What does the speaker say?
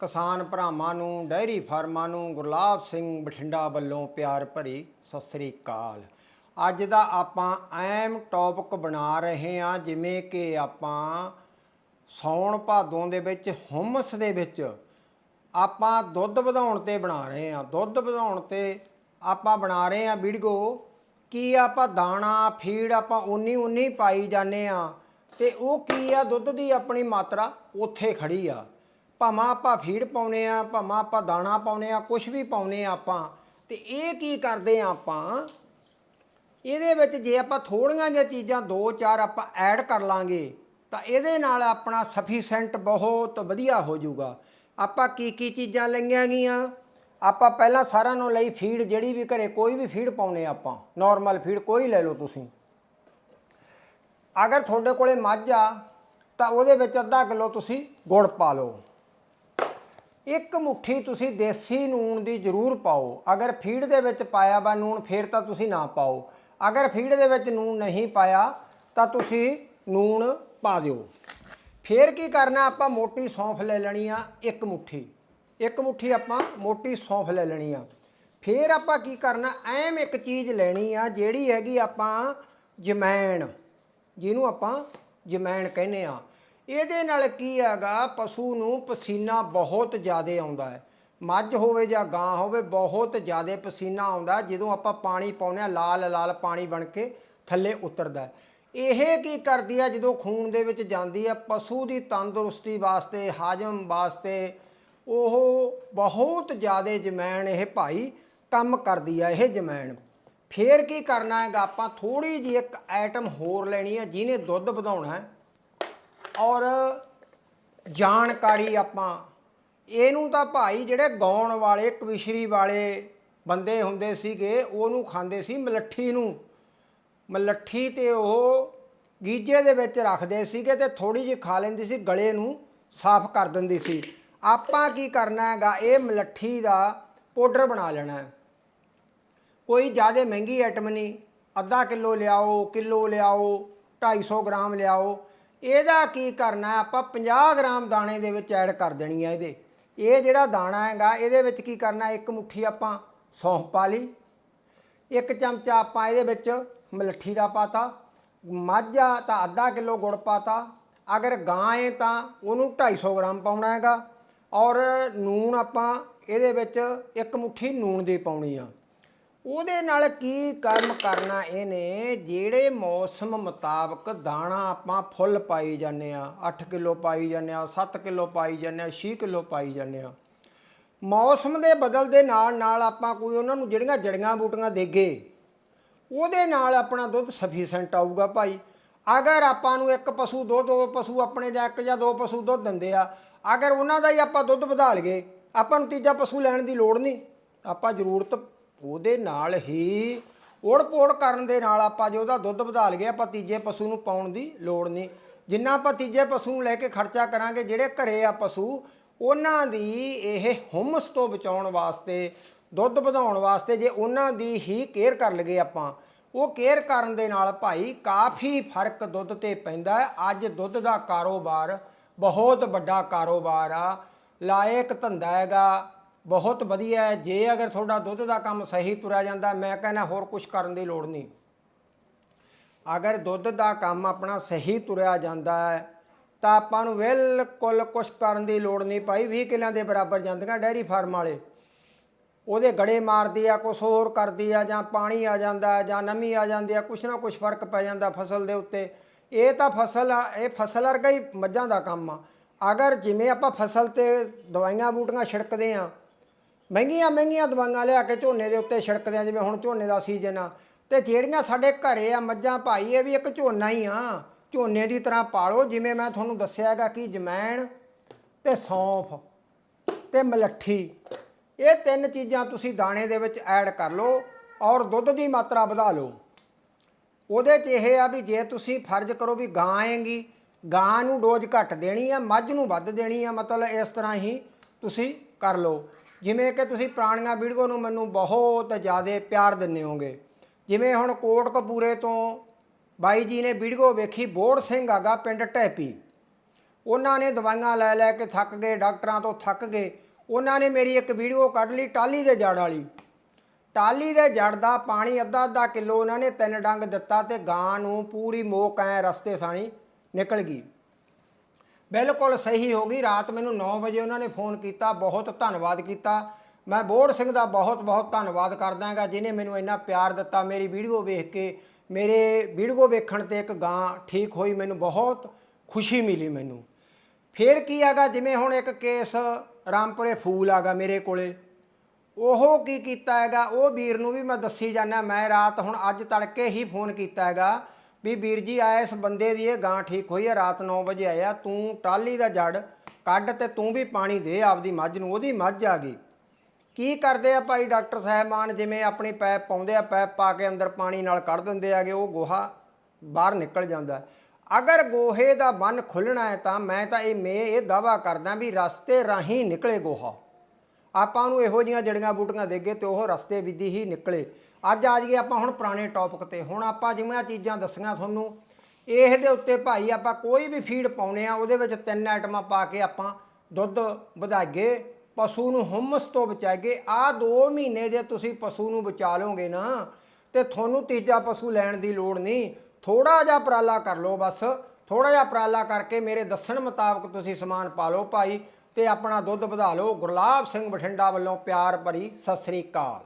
ਕਿਸਾਨ ਭਰਾਵਾਂ ਨੂੰ ਡੈਰੀ ਫਾਰਮਾਂ ਨੂੰ ਗੁਰਲਾਬ ਸਿੰਘ ਬਠਿੰਡਾ ਵੱਲੋਂ ਪਿਆਰ ਭਰੀ ਸਤਿ ਸ੍ਰੀ ਅਕਾਲ। ਅੱਜ ਦਾ ਆਪਾਂ ਐਮ ਟੌਪਿਕ ਬਣਾ ਰਹੇ ਹਾਂ, ਜਿਵੇਂ ਕਿ ਆਪਾਂ ਸੌਣ ਭਾਦੋਂ ਦੇ ਵਿੱਚ, ਹੁਮਸ ਦੇ ਵਿੱਚ ਆਪਾਂ ਦੁੱਧ ਵਧਾਉਣ ਤੇ ਬਣਾ ਰਹੇ ਹਾਂ। ਦੁੱਧ ਵਧਾਉਣ ਤੇ ਆਪਾਂ ਬਣਾ ਰਹੇ ਹਾਂ ਵੀਡੀਓ, ਕੀ ਆਪਾਂ ਦਾਣਾ, ਫੀਡ ਆਪਾਂ ਉਨੀ ਉਨੀ ਪਾਈ ਜਾਂਦੇ ਆ ਤੇ ਉਹ ਕੀ ਆ, ਦੁੱਧ ਦੀ ਆਪਣੀ ਮਾਤਰਾ ਉੱਥੇ ਖੜੀ ਆ। ਭਾਵੇਂ ਆਪਾਂ ਫੀਡ ਪਾਉਨੇ ਆ, ਭਾਵੇਂ ਆਪਾਂ ਦਾਣਾ ਪਾਉਨੇ ਆ ਕੁਝ ਵੀ ਪਾਉਨੇ ਆ ਆਪਾਂ, ਤੇ ਇਹ ਕੀ ਕਰਦੇ ਆ ਆਪਾਂ? ਇਹਦੇ ਵਿੱਚ ਜੇ ਆਪਾਂ ਥੋੜੀਆਂ ਜਿਹੀਆਂ ਚੀਜ਼ਾਂ ਦੋ ਚਾਰ ਆਪਾਂ ਐਡ ਕਰ ਲਾਂਗੇ, ਤਾਂ ਇਹਦੇ ਨਾਲ ਆਪਣਾ ਸਫੀਸ਼ੈਂਟ ਬਹੁਤ ਵਧੀਆ ਹੋ ਜਾਊਗਾ। ਆਪਾਂ ਕੀ ਕੀ ਚੀਜ਼ਾਂ ਲਈਆਂ ਗੀਆਂ ਆਪਾਂ ਪਹਿਲਾਂ ਸਾਰਿਆਂ ਨੂੰ ਲਈ ਫੀਡ ਜਿਹੜੀ ਵੀ ਘਰੇ ਕੋਈ ਵੀ ਫੀਡ ਪਾਉਨੇ ਆਪਾਂ ਨਾਰਮਲ ਫੀਡ ਕੋਈ ਲੈ ਲਓ ਤੁਸੀਂ। ਅਗਰ ਤੁਹਾਡੇ ਕੋਲੇ ਮੱਝ ਆ, ਤਾਂ ਉਹਦੇ ਵਿੱਚ ਅੱਧਾ ਕਿਲੋ ਤੁਸੀਂ ਗੁੜ ਪਾ ਲਓ। ਇੱਕ ਮੁਠੀ ਤੁਸੀਂ ਦੇਸੀ ਨੂਣ ਦੀ ਜ਼ਰੂਰ ਪਾਓ। ਅਗਰ ਫੀਡ ਦੇ ਵਿੱਚ ਪਾਇਆ ਵਾ ਨੂਣ, ਫੇਰ ਤਾਂ ਤੁਸੀਂ ਨਾ ਪਾਓ। ਅਗਰ ਫੀਡ ਦੇ ਵਿੱਚ ਨੂਣ ਨਹੀਂ ਪਾਇਆ, ਤਾਂ ਤੁਸੀਂ ਨੂਣ ਪਾ ਦਿਓ। ਫੇਰ ਕੀ ਕਰਨਾ, ਆਪਾਂ ਮੋਟੀ ਸੌਂਫ ਲੈ ਲੈਣੀ ਆ, ਇੱਕ ਮੁਠੀ। ਇੱਕ ਮੁਠੀ ਆਪਾਂ ਮੋਟੀ ਸੌਂਫ ਲੈ ਲੈਣੀ ਆ। ਫੇਰ ਆਪਾਂ ਕੀ ਕਰਨਾ, ਐਮ ਇੱਕ ਚੀਜ਼ ਲੈਣੀ ਆ, ਜਿਹੜੀ ਹੈਗੀ ਆਪਾਂ ਜਮੈਣ। ਜਿਹਨੂੰ ਆਪਾਂ ਜਮੈਣ ਕਹਿੰਦੇ ਆ। ਇਹਦੇ ਨਾਲ ਕੀ ਹੈਗਾ, ਪਸ਼ੂ ਨੂੰ ਪਸੀਨਾ ਬਹੁਤ ਜ਼ਿਆਦਾ ਆਉਂਦਾ ਹੈ। ਮੱਝ ਹੋਵੇ ਜਾਂ ਗਾਂ ਹੋਵੇ, ਬਹੁਤ ਜ਼ਿਆਦਾ ਪਸੀਨਾ ਆਉਂਦਾ ਜਦੋਂ ਆਪਾਂ ਪਾਣੀ ਪਾਉਂਦੇ ਆ ਲਾਲ ਲਾਲ ਪਾਣੀ ਬਣ ਕੇ ਥੱਲੇ ਉਤਰਦਾ ਇਹ ਕੀ ਕਰਦੀ ਆ ਜਦੋਂ ਖੂਨ ਦੇ ਵਿੱਚ ਜਾਂਦੀ ਆ ਪਸ਼ੂ ਦੀ ਤੰਦਰੁਸਤੀ ਵਾਸਤੇ, ਹਾਜਮ ਵਾਸਤੇ, ਉਹ ਬਹੁਤ ਜ਼ਿਆਦਾ ਜਮੈਣ ਇਹ ਭਾਈ ਕੰਮ ਕਰਦੀ ਆ ਇਹ ਜਮੈਣ। ਫੇਰ ਕੀ ਕਰਨਾ ਹੈਗਾ, ਆਪਾਂ ਥੋੜੀ ਜਿਹੀ ਇੱਕ ਆਈਟਮ ਹੋਰ ਲੈਣੀ ਹੈ, ਜਿਹਨੇ ਦੁੱਧ ਵਧਾਉਣਾ ਹੈ। ਔਰ ਜਾਣਕਾਰੀ ਆਪਾਂ। ਇਹਨੂੰ ਤਾਂ ਭਾਈ ਜਿਹੜੇ ਗਾਉਣ ਵਾਲੇ, ਕਵਿਸ਼ਰੀ ਵਾਲੇ ਬੰਦੇ ਹੁੰਦੇ ਸੀਗੇ, ਉਹਨੂੰ ਖਾਂਦੇ ਸੀ ਮਲੱਠੀ ਨੂੰ। ਮਲੱਠੀ ਤੇ ਉਹ ਗੀਜੇ ਦੇ ਵਿੱਚ ਰੱਖਦੇ ਸੀਗੇ ਤੇ ਥੋੜੀ ਜਿਹੀ ਖਾ ਲੈਂਦੀ ਸੀ, ਗਲੇ ਨੂੰ ਸਾਫ਼ ਕਰ ਦਿੰਦੀ ਸੀ। ਆਪਾਂ ਕੀ ਕਰਨਾ ਹੈਗਾ, ਇਹ ਮਲੱਠੀ ਦਾ ਪਾਊਡਰ ਬਣਾ ਲੈਣਾ ਕੋਈ ਜ਼ਿਆਦਾ ਮਹਿੰਗੀ ਆਈਟਮ ਨਹੀਂ। ਅੱਧਾ ਕਿਲੋ ਲਿਆਓ ਕਿਲੋ ਲਿਆਓ 250 ਗ੍ਰਾਮ ਲਿਆਓ। ਇਹਦਾ ਕੀ ਕਰਨਾ ਆਪਾਂ 50 ਗ੍ਰਾਮ ਦਾਣੇ ਦੇ ਵਿੱਚ ਐਡ ਕਰ ਦੇਣੀ ਹੈ ਇਹਦੇ। ਇਹ ਜਿਹੜਾ ਦਾਣਾ ਹੈਗਾ, ਇਹਦੇ ਵਿੱਚ ਕੀ ਕਰਨਾ ਇੱਕ ਮੁਠੀ ਆਪਾਂ ਸੌਂਫ ਪਾ ਲਈ। ਇੱਕ ਚਮਚਾ ਆਪਾਂ ਇਹਦੇ ਵਿੱਚ ਮਲੱਠੀ ਦਾ ਪਾਤਾ। ਮੱਝ ਆ ਤਾਂ ਅੱਧਾ ਕਿਲੋ ਗੁੜ ਪਾਤਾ। ਅਗਰ ਗਾਂ ਹੈ ਤਾਂ ਉਹਨੂੰ 250 ਗ੍ਰਾਮ ਪਾਉਣਾ ਹੈਗਾ। ਔਰ ਨੂਣ ਆਪਾਂ ਇਹਦੇ ਵਿੱਚ ਇੱਕ ਮੁਠੀ ਨੂਣ ਦੀ ਪਾਉਣੀ ਆ। ਉਹਦੇ ਨਾਲ ਕੀ ਕੰਮ ਕਰਨਾ ਇਹਨੇ? ਜਿਹੜੇ ਮੌਸਮ ਮੁਤਾਬਕ ਦਾਣਾ ਆਪਾਂ ਫੁੱਲ ਪਾਈ ਜਾਂਦੇ ਆ 8 ਕਿਲੋ ਪਾਈ ਜਾਂਦੇ ਆ 7 ਕਿਲੋ ਪਾਈ ਜਾਂਦੇ ਆ 6 ਕਿਲੋ ਪਾਈ ਜਾਂਦੇ ਆ ਮੌਸਮ ਦੇ ਬਦਲ ਦੇ ਨਾਲ ਨਾਲ ਆਪਾਂ ਕੋਈ ਉਹਨਾਂ ਨੂੰ ਜਿਹੜੀਆਂ ਜੜੀਆਂ ਬੂਟੀਆਂ ਦੇਗੇ, ਉਹਦੇ ਨਾਲ ਆਪਣਾ ਦੁੱਧ ਸਫੀਸ਼ੈਂਟ ਆਊਗਾ ਭਾਈ। ਅਗਰ ਆਪਾਂ ਨੂੰ ਇੱਕ ਪਸ਼ੂ ਦੋ ਦੋ ਪਸ਼ੂ ਆਪਣੇ ਜਾਂ ਇੱਕ ਜਾਂ ਦੋ ਪਸ਼ੂ ਦੁੱਧ ਦਿੰਦੇ ਆ, ਅਗਰ ਉਹਨਾਂ ਦਾ ਹੀ ਆਪਾਂ ਦੁੱਧ ਵਧਾ ਲਈਏ, ਆਪਾਂ ਨੂੰ ਤੀਜਾ ਪਸ਼ੂ ਲੈਣ ਦੀ ਲੋੜ ਨਹੀਂ। ਆਪਾਂ ਜ਼ਰੂਰਤ ਉਹਦੇ ਨਾਲ ਹੀ ਓੜ ਪੋੜ ਕਰਨ ਦੇ ਨਾਲ ਆਪਾਂ ਜੇ ਉਹਦਾ ਦੁੱਧ ਵਧਾ ਲਈਏ ਆਪਾਂ ਤੀਜੇ ਪਸ਼ੂ ਨੂੰ ਪਾਉਣ ਦੀ ਲੋੜ ਨਹੀਂ। ਜਿੰਨਾ ਆਪਾਂ ਤੀਜੇ ਪਸ਼ੂ ਨੂੰ ਲੈ ਕੇ ਖਰਚਾ ਕਰਾਂਗੇ, ਜਿਹੜੇ ਘਰੇ ਆ ਪਸ਼ੂ, ਉਹਨਾਂ ਦੀ ਇਹ ਹੁਮਸ ਤੋਂ ਬਚਾਉਣ ਵਾਸਤੇ, ਦੁੱਧ ਵਧਾਉਣ ਵਾਸਤੇ ਜੇ ਉਹਨਾਂ ਦੀ ਹੀ ਕੇਅਰ ਕਰ ਲਈਏ ਆਪਾਂ, ਉਹ ਕੇਅਰ ਕਰਨ ਦੇ ਨਾਲ ਭਾਈ ਕਾਫੀ ਫ਼ਰਕ ਦੁੱਧ ਤੇ ਪੈਂਦਾ ਹੈ। ਅੱਜ ਦੁੱਧ ਦਾ ਕਾਰੋਬਾਰ ਬਹੁਤ ਵੱਡਾ ਕਾਰੋਬਾਰ ਆ। ਲਾਇਕ ਧੰਦਾ ਹੈਗਾ। ਬਹੁਤ ਵਧੀਆ ਹੈ। ਜੇ ਅਗਰ ਤੁਹਾਡਾ ਦੁੱਧ ਦਾ ਕੰਮ ਸਹੀ ਤੁਰਿਆ ਜਾਂਦਾ, ਮੈਂ ਕਹਿੰਦਾ ਹੋਰ ਕੁਝ ਕਰਨ ਦੀ ਲੋੜ ਨਹੀਂ। ਅਗਰ ਦੁੱਧ ਦਾ ਕੰਮ ਆਪਣਾ ਸਹੀ ਤੁਰਿਆ ਜਾਂਦਾ ਹੈ, ਤਾਂ ਆਪਾਂ ਨੂੰ ਬਿਲਕੁਲ ਕੁਝ ਕਰਨ ਦੀ ਲੋੜ ਨਹੀਂ ਭਾਈ। 20 ਕਿੱਲਿਆਂ ਦੇ ਬਰਾਬਰ ਜਾਂਦੀਆਂ ਡੈਰੀ ਫਾਰਮ ਵਾਲੇ। ਉਹਦੇ ਗੜੇ ਮਾਰਦੀ ਆ, ਕੁਛ ਹੋਰ ਕਰਦੀ ਆ, ਜਾਂ ਪਾਣੀ ਆ ਜਾਂਦਾ, ਜਾਂ ਨਮੀ ਆ ਜਾਂਦੀ ਆ, ਕੁਛ ਨਾ ਕੁਛ ਫ਼ਰਕ ਪੈ ਜਾਂਦਾ ਫਸਲ ਦੇ ਉੱਤੇ। ਇਹ ਤਾਂ ਫਸਲ ਆ, ਇਹ ਫਸਲ ਵਰਗਾ ਹੀ ਮੱਝਾਂ ਦਾ ਕੰਮ ਆ। ਅਗਰ ਜਿਵੇਂ ਆਪਾਂ ਫਸਲ ਤੇ ਦਵਾਈਆਂ ਬੂਟੀਆਂ ਛਿੜਕਦੇ ਆ ਮਹਿੰਗੀਆਂ ਮਹਿੰਗੀਆਂ ਦਵਾਈਆਂ ਲਿਆ ਕੇ ਝੋਨੇ ਦੇ ਉੱਤੇ ਛਿੜਕਦੇ ਆ, ਜਿਵੇਂ ਹੁਣ ਝੋਨੇ ਦਾ ਸੀਜ਼ਨ ਆ। ਤੇ ਜਿਹੜੀਆਂ ਸਾਡੇ ਘਰੇ ਆ ਮੱਝਾਂ ਭਾਈ, ਇਹ ਵੀ ਇੱਕ ਝੋਨਾ ਹੀ ਆ। ਝੋਨੇ ਦੀ ਤਰ੍ਹਾਂ ਪਾਲੋ, ਜਿਵੇਂ ਮੈਂ ਤੁਹਾਨੂੰ ਦੱਸਿਆ ਹੈਗਾ ਕਿ ਜਮੈਣ ਤੇ ਸੌਂਫ ਤੇ ਮਲੱਠੀ, ਇਹ ਤਿੰਨ ਚੀਜ਼ਾਂ ਤੁਸੀਂ ਦਾਣੇ ਦੇ ਵਿੱਚ ਐਡ ਕਰ ਲਓ ਔਰ ਦੁੱਧ ਦੀ ਮਾਤਰਾ ਵਧਾ ਲਓ। ਉਹਦੇ 'ਚ ਇਹ ਆ ਵੀ ਜੇ ਤੁਸੀਂ ਫਰਜ਼ ਕਰੋ ਵੀ ਗਾਂ ਆਏਗੀ, ਗਾਂ ਨੂੰ ਡੋਜ਼ ਘੱਟ ਦੇਣੀ ਆ, ਮੱਝ ਨੂੰ ਵੱਧ ਦੇਣੀ ਆ, ਮਤਲਬ ਇਸ ਤਰ੍ਹਾਂ ਹੀ ਤੁਸੀਂ ਕਰ ਲਓ। ਜਿਵੇਂ ਕਿ ਤੁਸੀਂ ਪੁਰਾਣੀਆਂ ਵੀਡੀਓ ਨੂੰ ਮੈਨੂੰ ਬਹੁਤ ਜ਼ਿਆਦਾ ਪਿਆਰ ਦਿੰਦੇ ਹੋਗੇ ਜਿਵੇਂ ਹੁਣ ਕੋਟ ਕੋਟਕਪੂਰੇ ਤੋਂ ਬਾਈ ਜੀ ਨੇ ਵੀਡੀਓ ਵੇਖੀ ਬੋੜ ਸਿੰਘ ਆਗਾ ਪਿੰਡ ਟੈਪੀ ਉਹਨਾਂ ਨੇ ਦਵਾਈਆਂ ਲੈ ਲੈ ਕੇ ਥੱਕ ਗਏ, ਡਾਕਟਰਾਂ ਤੋਂ ਥੱਕ ਗਏ। ਉਹਨਾਂ ਨੇ ਮੇਰੀ ਇੱਕ ਵੀਡੀਓ ਕੱਢ ਲਈ ਟਾਲੀ ਦੇ ਜੜ ਵਾਲੀ। ਟਾਲੀ ਦੇ ਜੜ ਦਾ ਪਾਣੀ ਅੱਧਾ ਅੱਧਾ ਕਿਲੋ ਉਹਨਾਂ ਨੇ ਤਿੰਨ ਡੰਗ ਦਿੱਤਾ ਤੇ ਗਾਂ ਨੂੰ ਪੂਰੀ ਮੋਕ ਐ ਰਸਤੇ ਸਾਣੀ ਨਿਕਲ ਗਈ। ਬਿਲਕੁਲ ਸਹੀ ਹੋ ਗਈ। ਰਾਤ ਮੈਨੂੰ 9 ਵਜੇ ਉਹਨਾਂ ਨੇ ਫੋਨ ਕੀਤਾ, ਬਹੁਤ ਧੰਨਵਾਦ ਕੀਤਾ। ਮੈਂ ਬੋੜ ਸਿੰਘ ਦਾ ਬਹੁਤ ਬਹੁਤ ਧੰਨਵਾਦ ਕਰਦਾ ਹਾਂਗਾ ਜਿਨੇ ਮੈਨੂੰ ਇੰਨਾ ਪਿਆਰ ਦਿੱਤਾ। ਮੇਰੀ ਵੀਡੀਓ ਵੇਖ ਕੇ, ਮੇਰੇ ਵੀਡੀਓ ਵੇਖਣ ਤੇ ਇੱਕ ਗਾਂ ਠੀਕ ਹੋਈ, ਮੈਨੂੰ ਬਹੁਤ ਖੁਸ਼ੀ ਮਿਲੀ ਮੈਨੂੰ। ਫੇਰ ਕੀ ਹੈਗਾ, ਜਿਵੇਂ ਹੁਣ ਇੱਕ ਕੇਸ ਰਾਮਪੁਰੇ ਫੂਲ ਆਗਾ ਮੇਰੇ ਕੋਲੇ। ਉਹ ਕੀ ਕੀਤਾ ਹੈਗਾ, ਉਹ ਵੀਰ ਨੂੰ ਵੀ ਮੈਂ ਦੱਸੀ ਜਾਂਦਾ, ਮੈਂ ਰਾਤ ਹੁਣ ਅੱਜ ਤੜਕੇ ਹੀ ਫੋਨ ਕੀਤਾ ਹੈਗਾ। ਵੀ ਵੀਰ ਜੀ ਆਇਆ ਇਸ ਬੰਦੇ ਦੀ ਇਹ ਗਾਂ ਠੀਕ ਹੋਈ ਹੈ ਰਾਤ 9 ਵਜੇ ਆਇਆ, ਤੂੰ ਟਾਲੀ ਦਾ ਜੜ ਕੱਢ ਤੇ ਤੂੰ ਵੀ ਪਾਣੀ ਦੇ ਆਪਦੀ ਮੱਝ ਨੂੰ, ਉਹਦੀ ਮੱਝ ਆ ਗਈ। ਕੀ ਕਰਦੇ ਆ ਭਾਈ ਡਾਕਟਰ ਸਾਹਿਬਾਨ, ਜਿਵੇਂ ਆਪਣੀ ਪੈਪ ਪਾਉਂਦੇ ਆ, ਪੈਪ ਪਾ ਕੇ ਅੰਦਰ ਪਾਣੀ ਨਾਲ ਕੱਢ ਦਿੰਦੇ ਆਗੇ, ਉਹ ਗੋਹਾ ਬਾਹਰ ਨਿਕਲ ਜਾਂਦਾ ਅਗਰ ਗੋਹੇ ਦਾ ਬੰਨ ਖੁੱਲਣਾ ਹੈ ਤਾਂ ਮੈਂ ਤਾਂ ਇਹ ਮੈਂ ਇਹ ਦਾਵਾ ਕਰਦਾ ਵੀ ਰਸਤੇ ਰਾਹੀਂ ਨਿਕਲੇ ਗੋਹਾ। ਆਪਾਂ ਨੂੰ ਇਹੋ ਜੀਆਂ ਜੜੀਆਂ ਬੂਟੀਆਂ ਦੇਗੇ ਤੇ ਉਹ ਰਸਤੇ ਵਿਧੀ ਹੀ ਨਿਕਲੇ। ਅੱਜ ਆ ਜਾਈਏ ਆਪਾਂ ਹੁਣ ਪੁਰਾਣੇ ਟੌਪਿਕ ਤੇ। ਹੁਣ ਆਪਾਂ ਜਿਵੇਂ ਆ ਚੀਜ਼ਾਂ ਦੱਸੀਆਂ ਤੁਹਾਨੂੰ, ਇਹ ਦੇ ਉੱਤੇ ਭਾਈ ਆਪਾਂ ਕੋਈ ਵੀ ਫੀਡ ਪਾਉਨੇ ਆ, ਉਹਦੇ ਵਿੱਚ ਤਿੰਨ ਆਈਟਮਾਂ ਪਾ ਕੇ ਆਪਾਂ ਦੁੱਧ ਵਧਾਈਏ, ਪਸ਼ੂ ਨੂੰ ਹੁਮਸ ਤੋਂ ਬਚਾਈਏ। ਆ 2 ਮਹੀਨੇ ਜੇ ਤੁਸੀਂ ਪਸ਼ੂ ਨੂੰ ਬਚਾ ਲਓਗੇ ਨਾ, ਤੇ ਤੁਹਾਨੂੰ ਤੀਜਾ ਪਸ਼ੂ ਲੈਣ ਦੀ ਲੋੜ ਨਹੀਂ। ਥੋੜਾ ਜਿਹਾ ਉਪਰਾਲਾ ਕਰ ਲਓ ਬਸ। ਥੋੜਾ ਜਿਹਾ ਉਪਰਾਲਾ ਕਰਕੇ ਮੇਰੇ ਦੱਸਣ ਮੁਤਾਬਕ ਤੁਸੀਂ ਸਮਾਨ ਪਾ ਲਓ ਭਾਈ, ਤੇ ਆਪਣਾ ਦੁੱਧ ਵਧਾ ਲਓ। ਗੁਰਲਾਬ ਸਿੰਘ ਬਠਿੰਡਾ ਵੱਲੋਂ ਪਿਆਰ ਭਰੀ ਸਤਿ ਸ੍ਰੀ ਅਕਾਲ।